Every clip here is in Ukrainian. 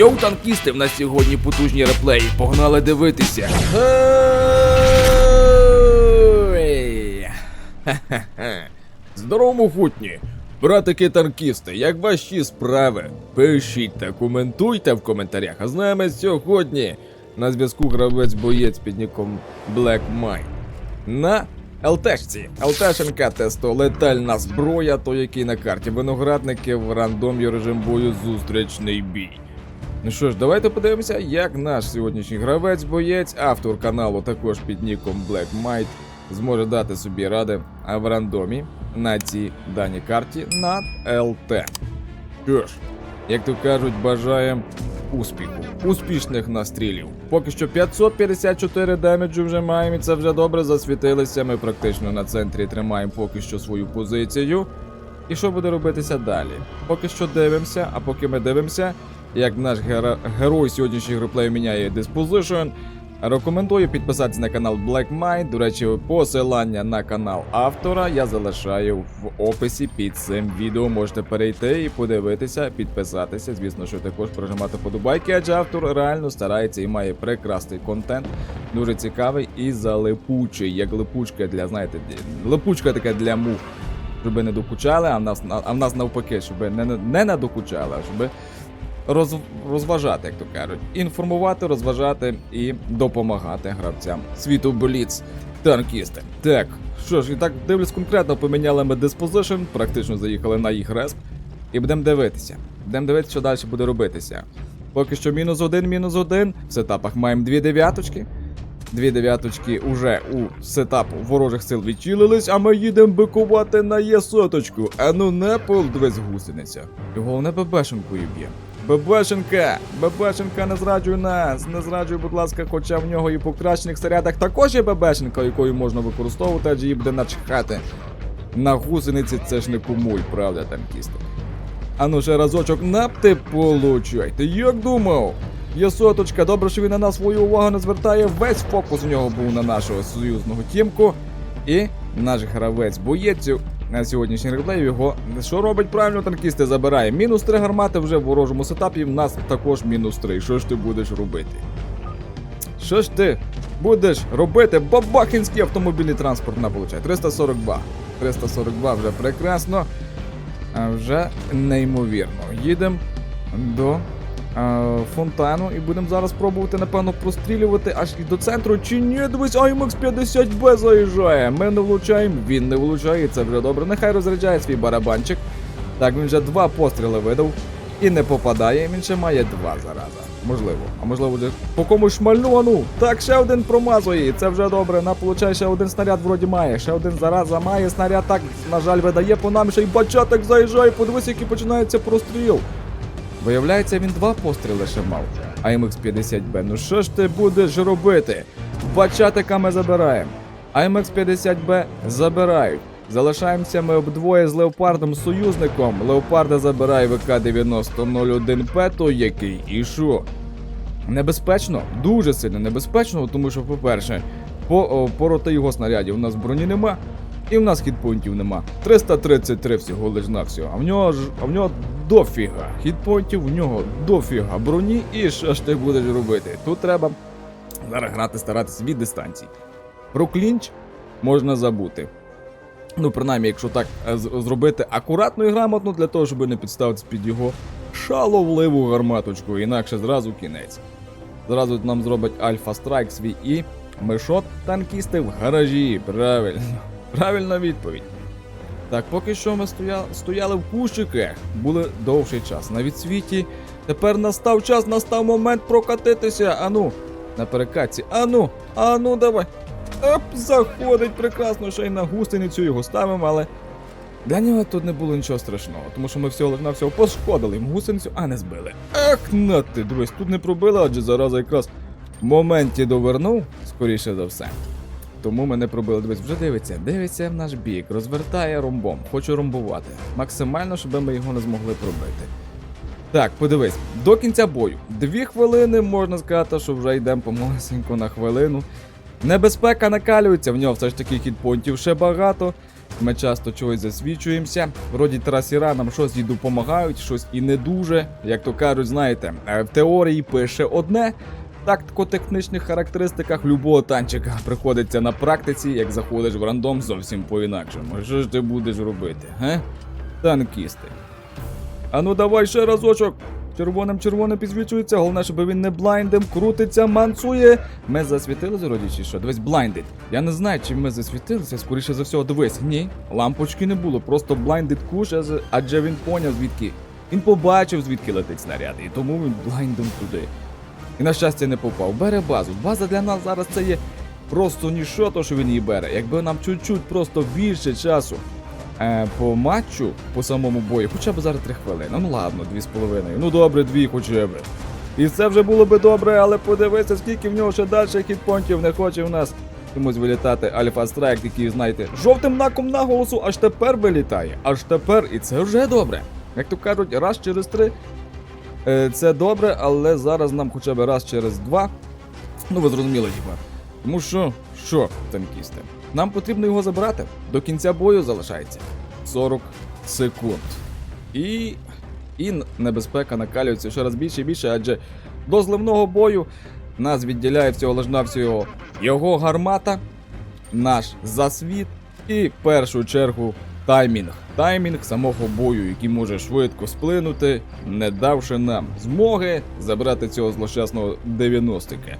Йоу, танкісти, в нас сьогодні потужні реплеї. Погнали дивитися. Здорово, мухутні! Братики танкісти, як ваші справи? Пишіть та коментуйте в коментарях. А з нами сьогодні на зв'язку гравець боєць під ніком Black Mine. На ЛТшці. ЛТшенка тесто летальна зброя, то який на карті виноградники в рандомі режим бою зустрічний бій. Ну що ж, давайте подивимося, як наш сьогоднішній гравець боєць, автор каналу також під ніком Black Might, зможе дати собі ради в рандомі на цій даній карті на ЛТ. Що ж, як то кажуть, бажаємо успіху, успішних настрілів. Поки що 554 демеджу вже маємо, і це вже добре засвітилися. Ми практично на центрі тримаємо поки що свою позицію. І що буде робитися далі? Поки що дивимося, а поки ми дивимося, як наш гера- герой сьогоднішнього геймплею міняє диспозишн. Рекомендую підписатися на канал Black Mind. До речі, посилання на канал автора я залишаю в описі під цим відео. Можете перейти і подивитися, підписатися. Звісно, що також прожимати подобайки, адже автор реально старається і має прекрасний контент, дуже цікавий і залипучий, як липучка для, знаєте, липучка така для мух щоб не докучали, а в нас, а в нас навпаки, щоб не, не надокучали, а щоб роз, розважати, як то кажуть. Інформувати, розважати і допомагати гравцям. Світу Бліц, танкісти. Так, що ж, і так дивлюсь конкретно, поміняли ми диспозишн, практично заїхали на їх респ. І будемо дивитися. Будемо дивитися, що далі буде робитися. Поки що мінус один, мінус один. В сетапах маємо дві дев'яточки. Дві дев'яточки уже у сетап ворожих сил відчилились, а ми їдемо бикувати на Є-соточку. А ну не дивись гусениця. І головне ББшенкою б'є. ББшенка! ББшенка не зраджуй нас! Не зраджуй, будь ласка, хоча в нього і по кращих снарядах також є ББшенка, якою можна використовувати, адже її буде начхати. На гусениці це ж не кумуль, правда, танкісти. А ну ще разочок напти получайте. Як думав? Є соточка, добре, що він на нас свою увагу не звертає. Весь фокус у нього був на нашого союзного тімку. І наш гравець боєць на сьогоднішній реплей його що робить правильно, танкісти забирає. Мінус 3 гармати вже в ворожому сетапі. В нас також мінус 3. Що ж ти будеш робити? Що ж ти будеш робити? Бабахінський автомобільний транспорт на получає. 342. 342 вже прекрасно. А вже неймовірно. Їдемо до фонтану і будемо зараз пробувати, напевно, прострілювати аж і до центру. Чи ні, дивись, IMAX 50B заїжджає. Ми не влучаємо, він не влучає, це вже добре. Нехай розряджає свій барабанчик. Так, він вже два постріли видав і не попадає. Він ще має два зараза. Можливо. А можливо, вже по комусь шмальну, а ну. Так, ще один промазує, це вже добре. На получає ще один снаряд вроді має. Ще один зараза має снаряд. Так, на жаль, видає по нам ще й бачатик заїжджає. Подивись, який починається простріл. Виявляється, він два постріли ще мав. А MX 50B, ну що ж ти будеш робити? Бачатика ми забираємо. А MX 50B забирають. Залишаємося ми обдвоє з леопардом союзником. Леопарда забирає ВК-9001П, той який і що? Небезпечно, дуже сильно небезпечно, тому що, по-перше, по, о, по його снарядів у нас броні нема, і в нас хітпоінтів нема. 333 всього лиш на всього. А в нього ж а в нього дофіга. Хітпоінтів в нього дофіга броні, і що ж ти будеш робити? Тут треба зараз грати, старатися від дистанції. Про клінч можна забути. Ну, принаймні, якщо так е, зробити акуратно і грамотно, для того, щоб не підставитися під його шаловливу гарматочку, інакше зразу кінець. Зразу нам зробить Альфа Страйк свій і мишот танкісти в гаражі. Правильно. Правильна відповідь. Так, поки що ми стояли, в кущиках, були довший час на відсвіті. Тепер настав час, настав момент прокатитися. Ану, на перекатці. Ану, ану, давай. Оп, заходить прекрасно, ще й на густиницю його ставимо, але для нього тут не було нічого страшного, тому що ми всього лиш навсього пошкодили йому гусеницю, а не збили. Ах, на ти, дивись, тут не пробили, адже зараза якраз в моменті довернув, скоріше за все. Тому мене пробили. Дивись, вже дивиться, дивиться в наш бік, розвертає ромбом, хочу ромбувати. Максимально, щоб ми його не змогли пробити. Так, подивись, до кінця бою. Дві хвилини, можна сказати, що вже йдемо помалесенько на хвилину. Небезпека накалюється, в нього все ж таки хітпонтів ще багато. Ми часто чогось засвідчуємося. Вроді трасіра нам щось і допомагають, щось і не дуже. Як то кажуть, знаєте, е, в теорії пише одне. Тактико-технічних характеристиках любого танчика приходиться на практиці, як заходиш в рандом зовсім по-інакшому. Що ж ти будеш робити, ге? Танкісти. А ну давай ще разочок. Червоним червоним підсвічується, головне, щоб він не блайндем, крутиться, мансує. Ми засвітилися вроді чи що? Дивись, блайндить. Я не знаю, чи ми засвітилися, скоріше за всього, дивись. Ні, лампочки не було, просто блайндить куш, адже він поняв звідки. Він побачив, звідки летить снаряд, і тому він блайндом туди. І на щастя не попав. Бере базу. База для нас зараз це є просто ніщо, то що він її бере. Якби нам чуть-чуть просто більше часу е, по матчу, по самому бою, хоча б зараз 3 хвилини. Ну ладно, дві з половиною. Ну добре, дві хоча б. І це вже було би добре, але подивися, скільки в нього ще далі хітпонтів не хоче в нас. Комусь вилітати Альфа Страйк, який, знаєте, жовтим знаком наголосу аж тепер вилітає. Аж тепер, і це вже добре. Як то кажуть, раз через три Це добре, але зараз нам хоча б раз через два. Ну, ви зрозуміли, типа. Тому що, що, танкісти? Нам потрібно його забрати. До кінця бою залишається 40 секунд. І. І небезпека накалюється ще раз більше і більше, адже до зливного бою нас відділяє всього лиш навсього його гармата, наш засвіт і в першу чергу таймінг. Таймінг самого бою, який може швидко сплинути, не давши нам змоги забрати цього злощасного 90-ки.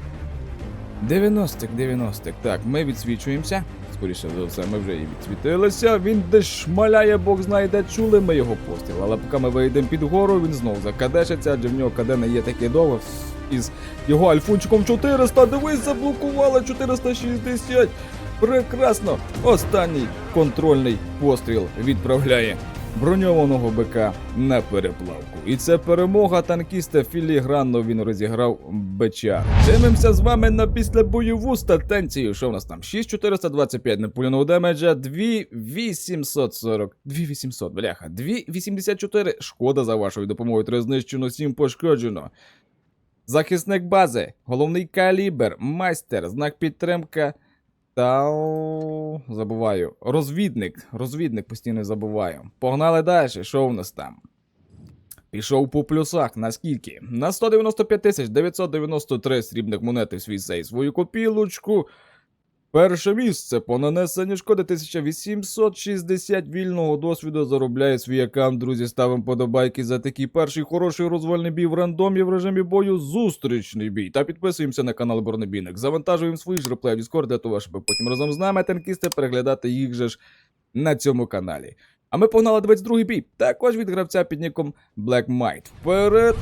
90-к, 90-к. Так, ми відсвічуємося. Скоріше за все, ми вже і відсвітилися. Він десь шмаляє, Бог знає, де чули ми його постріл. Але поки ми вийдемо під гору, він знов закадешиться, адже в нього КД не є таке довго. Із його альфунчиком 400, дивись, заблокували 460. Прекрасно! Останній контрольний постріл відправляє броньованого бика на переплавку. І це перемога танкіста філігранно він розіграв бича. Дивимося з вами на післябойову статенцію. Що в нас там? 6425 непуляного демеджа, 2840. 2800, бляха, 284. Шкода за вашою допомогою. Три знищено, 7 пошкоджено. Захисник бази, головний калібр, майстер, знак підтримка. Та забуваю. Розвідник. Розвідник постійно забуваю. Погнали далі. Що у нас там? Пішов по плюсах. Наскільки? На 195 993 срібних монети в свій сей свою копілочку. Перше місце по нанесенню шкоди 1860 вільного досвіду заробляє аккаунт. Друзі, ставимо подобайки за такий перший хороший розвальний бій в рандомі в режимі бою. Зустрічний бій. Та підписуємося на канал Бронебійник. Завантажуємо свої ж в Discord для того, щоб потім разом з нами танкісти переглядати їх же ж на цьому каналі. А ми погнали 22-й бій. Також від гравця під ніком Black Might. Вперед!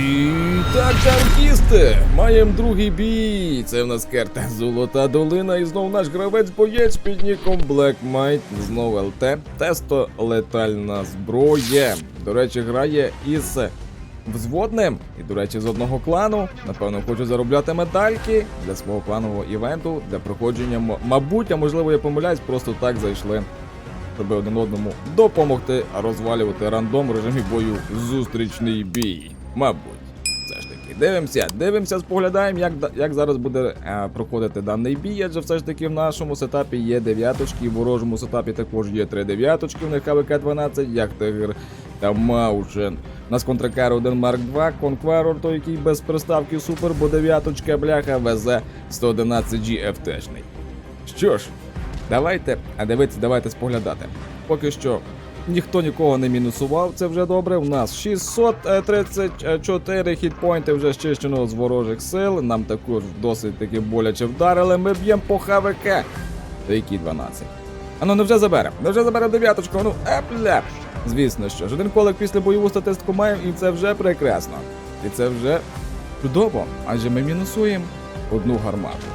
І так, танкісти! Маємо другий бій. Це в нас карта Золота долина. І знову наш гравець-боєць під ніком Black Might. Знову ЛТ. Тесто летальна зброя. До речі, грає із взводним. І, до речі, з одного клану. Напевно, хочу заробляти медальки для свого кланового івенту, для проходження. Мабуть, а можливо, я помиляюсь, просто так зайшли щоб один одному допомогти розвалювати рандом в режимі бою зустрічний бій. Мабуть, все ж таки. Дивимося, дивимося, споглядаємо, як, як зараз буде е, проходити даний бій, адже все ж таки в нашому сетапі є дев'яточки, в ворожому сетапі також є три дев'яточки, в них АВК-12, як Тигр та Маушен. Нас контракар 1 Марк 2, Конкварор, той який без приставки супер, бо дев'яточка бляха везе 111G FT-шний. Що ж, давайте, а дивіться, давайте споглядати. Поки що ніхто нікого не мінусував, це вже добре. У нас 634 хітпойнти вже щищено з ворожих сил. Нам також досить таки боляче вдарили. Ми б'ємо по ХВК. Та які 12. А ну невже заберемо? Невже заберемо дев'яточку? Ну, епля. Звісно, що ж один колик після бойову статистику маємо, і це вже прекрасно. І це вже чудово, адже ми мінусуємо одну гармату.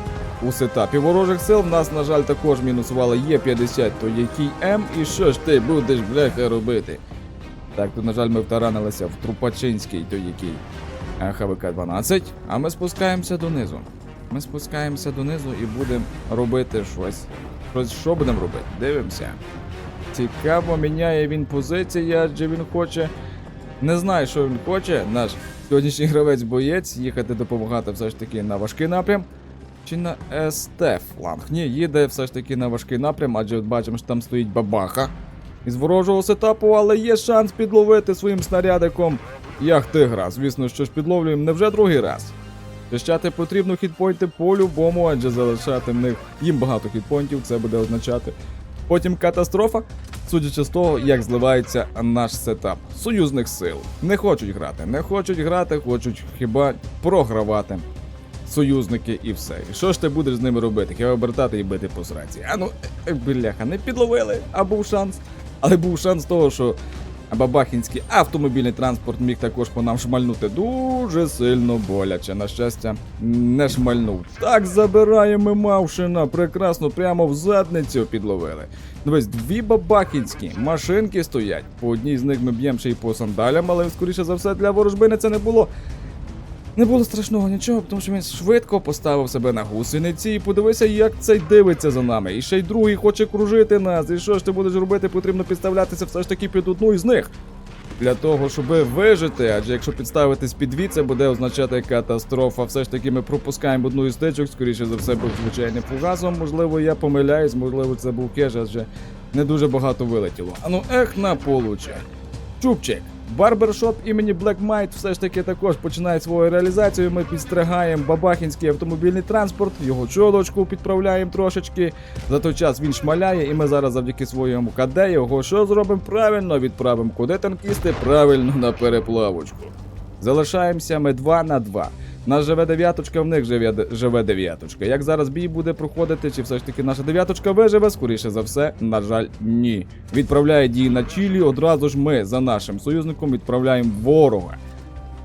У сетапі ворожих сил в нас, на жаль, також мінусували Є50, то який М, і що ж ти будеш, бляха, робити? Так, тут, на жаль, ми втаранилися в Трупачинський, то який е, ХВК-12, а ми спускаємося донизу. Ми спускаємося донизу і будемо робити щось. Щось що будемо робити? Дивимося. Цікаво, міняє він позиції, адже він хоче. Не знаю, що він хоче, наш сьогоднішній гравець-боєць, їхати допомагати все ж таки на важкий напрям. Чи на СТ фланг? Ні, їде все ж таки на важкий напрям, адже бачимо, що там стоїть бабаха із ворожого сетапу, але є шанс підловити своїм снарядиком як тигра. Звісно, що ж підловлюємо не вже другий раз. Захищати потрібно хітпойнти по-любому, адже залишати в них їм багато хітпойнтів, це буде означати. Потім катастрофа, судячи з того, як зливається наш сетап союзних сил. Не хочуть грати, не хочуть грати, хочуть хіба програвати. Союзники і все. І що ж ти будеш з ними робити? Хіба обертати і бити по сраці? А ну, е, бляха, не підловили, а був шанс. Але був шанс того, що Бабахінський автомобільний транспорт міг також по нам шмальнути дуже сильно боляче. На щастя, не шмальнув. Так забираємо Мавшина. Прекрасно, прямо в задницю підловили. Дивись, дві бабахінські машинки стоять. По одній з них ми б'ємо ще й по сандалям, але скоріше за все для ворожбини це не було. Не було страшного нічого, тому що він швидко поставив себе на гусениці і подивися, як цей дивиться за нами. І ще й другий хоче кружити нас. І що ж ти будеш робити? Потрібно підставлятися все ж таки під одну із них. Для того, щоб вижити, адже якщо підставитись під дві, це буде означати катастрофа. Все ж таки ми пропускаємо одну із стичок, скоріше за все, був звичайним фугасом. Можливо, я помиляюсь, можливо, це був кеш, адже не дуже багато вилетіло. А ну ех на получе. Чупчик. Барбершоп імені Black Might все ж таки також починає свою реалізацію. Ми підстригаємо бабахінський автомобільний транспорт, його чолочку підправляємо трошечки. За той час він шмаляє, і ми зараз завдяки своєму КД його що зробимо правильно? Відправимо куди танкісти? Правильно на переплавочку. Залишаємося ми 2 на 2. Нас живе дев'яточка, в них живе, живе дев'яточка. Як зараз бій буде проходити, чи все ж таки наша дев'яточка виживе? Скоріше за все, на жаль, ні. Відправляє дії на Чилі. Одразу ж ми за нашим союзником відправляємо ворога.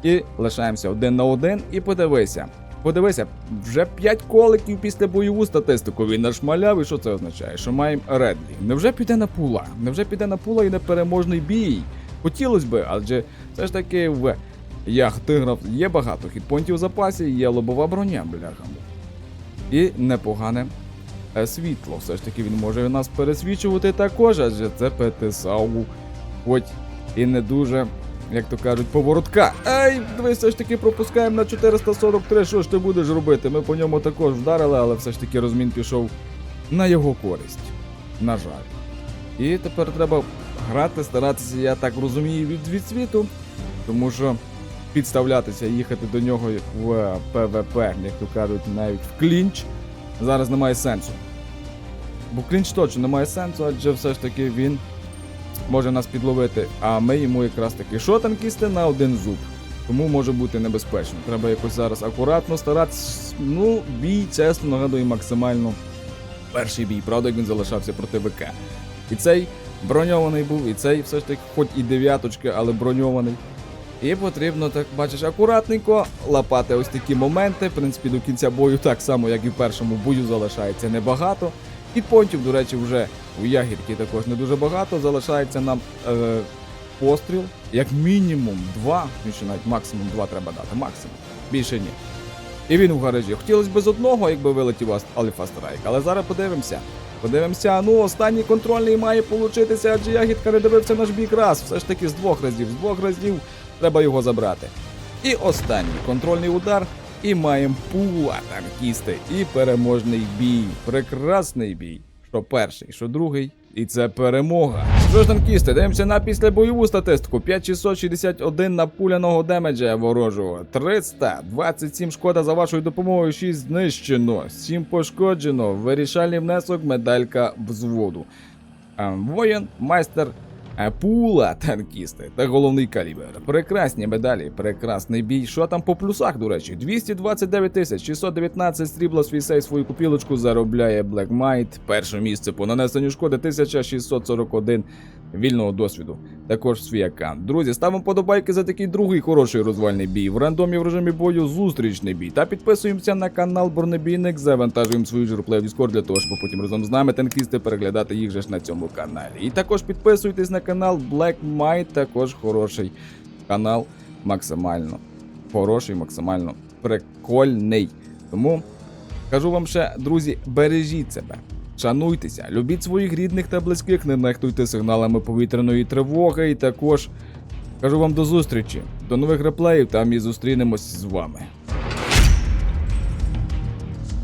І лишаємося один на один. І подивися. Подивися, вже 5 коликів після бойову статистику він нашмаляв. І що це означає? Що маємо Редлі. Невже піде на пула? Невже піде на пула і непереможний бій? Хотілося би, адже все ж таки в Ях тиграв є багато хітпонтів в запасі, є лобова броня, бляха. І непогане е, світло. Все ж таки він може нас пересвічувати також, адже це ПТСАУ, хоч і не дуже, як то кажуть, поворотка. Ай, дивись, все ж таки пропускаємо на 443. Що ж ти будеш робити? Ми по ньому також вдарили, але все ж таки розмін пішов на його користь. На жаль. І тепер треба грати, старатися, я так розумію, від світу, тому що підставлятися, їхати до нього в ПВП, як то кажуть, навіть в клінч, зараз немає сенсу. Бо клінч точно немає сенсу, адже все ж таки він може нас підловити, а ми йому якраз таки що танкісти на один зуб. Тому може бути небезпечно. Треба якось зараз акуратно старатися. Ну, бій, чесно, нагадую, максимально перший бій, правда, як він залишався проти ВК. І цей броньований був, і цей все ж таки, хоч і дев'яточка, але броньований. І потрібно, так бачиш, акуратненько лапати ось такі моменти. В принципі, до кінця бою, так само, як і в першому бою, залишається небагато. Хітпонтів, до речі, вже у ягідки також не дуже багато. Залишається нам е, постріл, як мінімум два, ну ще навіть максимум два треба дати. Максимум. Більше ні. І він у гаражі. Хотілося б з одного, якби вилетів Альфа Страйк. Але зараз подивимося. Подивимося, ну останній контрольний має получитися, адже ягідка не дивився наш бік раз. Все ж таки з двох разів. З двох разів треба його забрати. І останній контрольний удар. І маємо пула танкісти. І переможний бій. Прекрасний бій. Що перший, що другий. І це перемога. Що ж, танкісти, дивимося на післябойову статистику. 5661 напуляного демеджа ворожого. 327 шкода за вашою допомогою, 6 знищено, 7 пошкоджено. Вирішальний внесок, медалька взводу. А, Воїн, майстер а, пула танкісти та головний калібр. Прекрасні медалі, прекрасний бій. Що там по плюсах, до речі? 229 тисяч 619 срібла свій сей свою купілочку заробляє Black Might. Перше місце по нанесенню шкоди 1641 вільного досвіду. Також свій аккаунт. Друзі, ставимо подобайки за такий другий хороший розвальний бій. В рандомі в режимі бою зустрічний бій. Та підписуємося на канал Бронебійник, завантажуємо свою журплею в Discord для того, щоб потім разом з нами танкісти переглядати їх же ж на цьому каналі. І також підписуйтесь на канал Black Might, також хороший канал, максимально хороший, максимально прикольний. Тому кажу вам ще, друзі, бережіть себе. Шануйтеся, любіть своїх рідних та близьких, не нехтуйте сигналами повітряної тривоги. І також кажу вам до зустрічі, до нових реплеїв, там і зустрінемось з вами.